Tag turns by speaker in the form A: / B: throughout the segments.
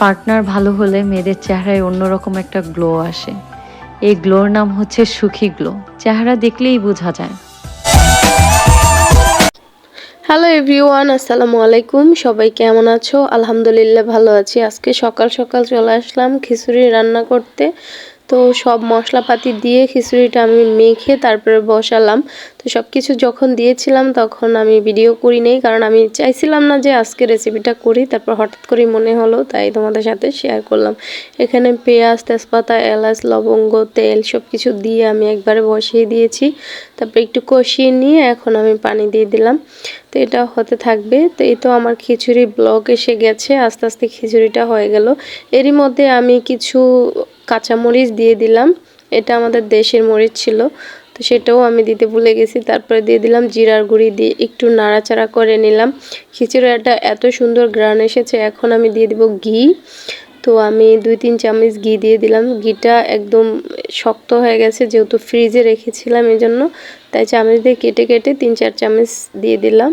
A: Partner ভালো হলে মেয়েদের চেহারায় অন্যরকম একটা গ্লো আসে। এই গ্লোর নাম হচ্ছে সুখী গ্লো চেহারা দেখলেই বোঝা যায়।
B: হ্যালো এভরিওয়ান আসসালামু আলাইকুম। সবাই কেমন আছো? আলহামদুলিল্লাহ ভালো আছি। আজকে সকাল সকাল চলে আসলাম খিচুড়ি রান্না করতে। তো সব মশলাপাতি দিয়ে খিচুড়িটা আমি মেখে তারপরে বসালাম। তো সব কিছু যখন দিয়েছিলাম তখন আমি ভিডিও করি নেই, কারণ আমি চাইছিলাম না যে আজকে রেসিপিটা করি, তারপর হঠাৎ করেই মনে হলো, তাই তোমাদের সাথে শেয়ার করলাম। এখানে পেঁয়াজ, তেজপাতা, এলাচ, লবঙ্গ, তেল সব কিছু দিয়ে আমি একবারে বসিয়ে দিয়েছি। তারপর একটু কষিয়ে নিয়ে এখন আমি পানি দিয়ে দিলাম। তো এটা হতে থাকবে। তো এই তো আমার খিচুড়ি ব্লগ এসে গেছে, আস্তে আস্তে খিচুড়িটা হয়ে গেল। এরই মধ্যে আমি কিছু কাঁচামরিচ দিয়ে দিলাম। এটা আমাদের দেশের মরিচ ছিল। তো সেটাও আমি দিতে ভুলে গেছি। তারপরে দিয়ে দিলাম জিরার গুঁড়ি দিয়ে একটু নাড়াচাড়া করে নিলাম। খিচুড়িটা এত সুন্দর গ্রান এসেছে। এখন আমি দিয়ে দিব ঘি। তো আমি দুই তিন চামচ ঘি দিয়ে দিলাম। ঘিটা একদম শক্ত হয়ে গেছে যেহেতু ফ্রিজে রেখেছিলাম এই জন্য তাই চামচ দিয়ে কেটে কেটে তিন চার চামচ দিয়ে দিলাম।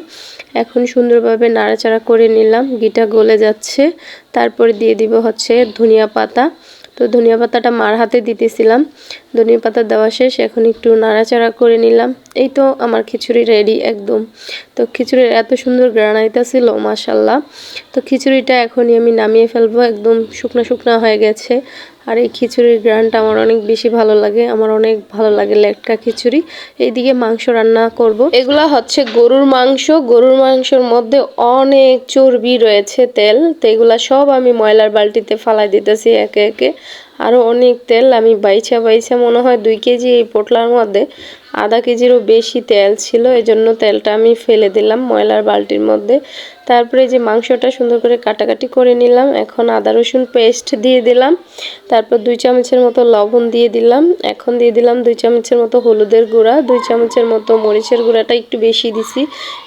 B: এখন সুন্দরভাবে নাড়াচাড়া করে নিলাম। ঘিটা গলে যাচ্ছে। তারপরে দিয়ে দিব হচ্ছে ধনিয়া পাতা। তো ধনিয়া পাতাটা মার হাতে দিতেছিলাম। ধনিয়া পাতা দেওয়া শেষ, এখন একটু নাড়াচাড়া করে নিলাম। এই তো আমার খিচুড়ি রেডি একদম। তো খিচুড়ির এত সুন্দর গ্রানাইতা ছিল মাসাল্লাহ তো খিচুড়িটা এখনই আমি নামিয়ে ফেলব, একদম শুকনো শুকনো হয়ে গেছে। আর এই খিচুড়ির গ্রানটা আমার অনেক বেশি ভালো লাগে। আমার অনেক ভালো লাগে লেটকা খিচুড়ি। এইদিকে মাংস রান্না করব। এগুলা হচ্ছে গরুর মাংস। গরুর মাংসর মধ্যে অনেক চর্বি রয়েছে তেল। তো এগুলা সব আমি ময়লার বালতিতে ফালাই দিতেছি একে একে। আরও অনেক তেল আমি বাইছা বাইছা মনে হয় দুই কেজি এই পোটলার মধ্যে। আধা কেজিরও বেশি তেল ছিল। এজন্য তেলটা আমি ফেলে দিলাম ময়লার বালতির মধ্যে। তারপরে যে মাংসটা সুন্দর করে কাটাকাটি করে নিলাম। এখন আদা, রসুন পেস্ট দিয়ে দিলাম। তারপর দুই চামচের মতো লবণ দিয়ে দিলাম। এখন দিয়ে দিলাম দুই চামচের মতো হলুদের গুঁড়া, দুই চামচের মতো মরিচের গুঁড়াটা একটু বেশি দিছি।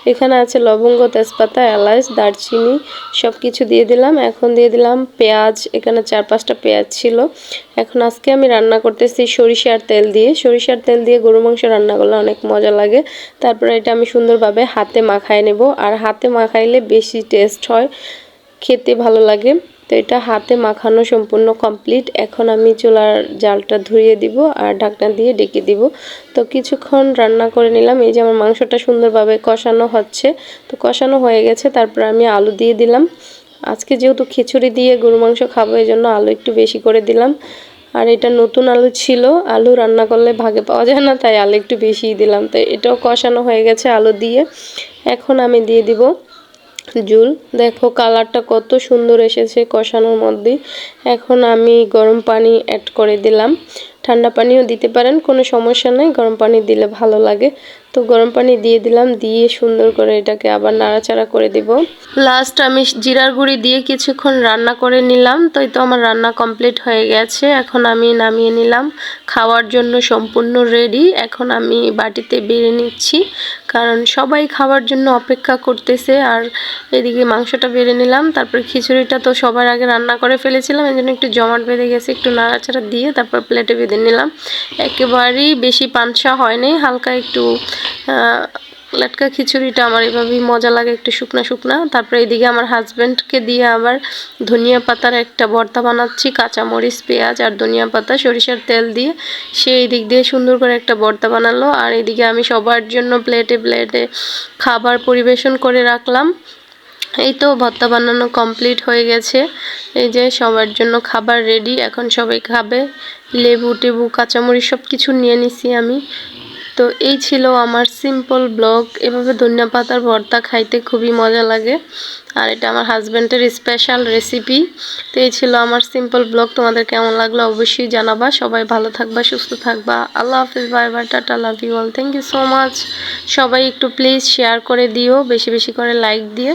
B: এখানে আছে লবঙ্গ, তেজপাতা, এলাচ, দারচিনি সব কিছু দিয়ে দিলাম। এখন দিয়ে দিলাম পেঁয়াজ। এখানে চার পাঁচটা পেঁয়াজ ছিল। এখন আজকে আমি রান্না করতেছি সরিষার তেল দিয়ে। সরিষার তেল দিয়ে গরু মাংস রান্না করলে অনেক মজা লাগে। তারপরে এটা আমি সুন্দরভাবে হাতে মাখায় নেব। আর হাতে মাখাইলে বেশি টেস্ট হয়, খেতে ভালো লাগে। তো এটা হাতে মাখানো সম্পূর্ণ কমপ্লিট এখন আমি চুলার জালটা ধুয়ে দিব আর ঢাকনা দিয়ে ডেকে দিব। তো কিছুক্ষণ রান্না করে নিলাম। এই যে আমার মাংসটা সুন্দরভাবে কষানো হচ্ছে। তো কষানো হয়ে গেছে। তারপর আমি আলু দিয়ে দিলাম। আজকে যেহেতু খিচুড়ি দিয়ে গরু মাংস খাব, এই জন্য আলু একটু বেশি করে দিলাম। আর এটা নতুন আলু ছিল। আলু রান্না করলে ভাগে পাওয়া যায় না, তাই আলু একটু বেশিই দিলাম। তো এটাও কষানো হয়ে গেছে আলু দিয়ে। এখন আমি দিয়ে দিব জুল। দেখো কালারটা কত সুন্দর এসেছে কষানোর মধ্যেই এখন আমি গরম পানি অ্যাড করে দিলাম। ঠান্ডা পানিও দিতে পারেন, কোনো সমস্যা নেই। গরম পানি দিলে ভালো লাগে। তো গরম পানি দিয়ে দিলাম, দিয়ে সুন্দর করে এটাকে আবার নাড়াচাড়া করে দিব। লাস্ট আমি জিরার গুঁড়ি দিয়ে কিছুক্ষণ রান্না করে নিলাম। তো এই তো আমার রান্না কমপ্লিট হয়ে গেছে। এখন আমি নামিয়ে নিলাম। খাওয়ার জন্য সম্পূর্ণ রেডি এখন আমি বাটিতে বেড়ে নিচ্ছি। কারণ সবাই খাওয়ার জন্য অপেক্ষা করতেছে। আর এদিকে মাংসটা বেড়ে নিলাম, তারপর খিচুড়িটা তো সবার আগে রান্না করে ফেলেছিলাম এই জন্য একটু জমাট বেঁধে গেছে, একটু নাড়াচাড়া দিয়ে তারপর প্লেটে বেঁধে নিলাম। একেবারেই বেশি পানসা হয়নি, হালকা একটু লাটকা খিচুড়িটা আমার এভাবেই মজা লাগে, একটু শুকনা শুকনা। তারপরে এদিকে আমার হাজব্যান্ডকে দিয়ে আবার ধনিয়া পাতার একটা ভর্তা বানাচ্ছি, কাঁচামরিচ, পেঁয়াজ আর ধনিয়া পাতা, সরিষার তেল দিয়ে। সে এই দিক দিয়ে সুন্দর করে একটা ভর্তা বানালো। আর এদিকে আমি সবার জন্য প্লেটে প্লেটে খাবার পরিবেশন করে রাখলাম। এই তো ভর্তা বানানো কমপ্লিট হয়ে গেছে। এই যে সবার জন্য খাবার রেডি এখন সবাই খাবে। লেবু টেবু, কাঁচামরিচ সব কিছু নিয়ে নিছি আমি। তো এই ছিল আমার সিম্পল ব্লগ এভাবে ধনিয়া পাতার ভর্তা খাইতে খুবই মজা লাগে। আর এটা আমার হাজব্যান্ডের স্পেশাল রেসিপি তো এই ছিল আমার সিম্পল ব্লগ তোমাদের কেমন লাগল অবশ্যই জানাবা। সবাই ভালো থাকবা, সুস্থ থাকবা। আল্লাহ হাফিজ, bye bye, tata love you all thank you so much সবাই একটু প্লিজ শেয়ার করে দিও, বেশি বেশি করে লাইক দিয়ে।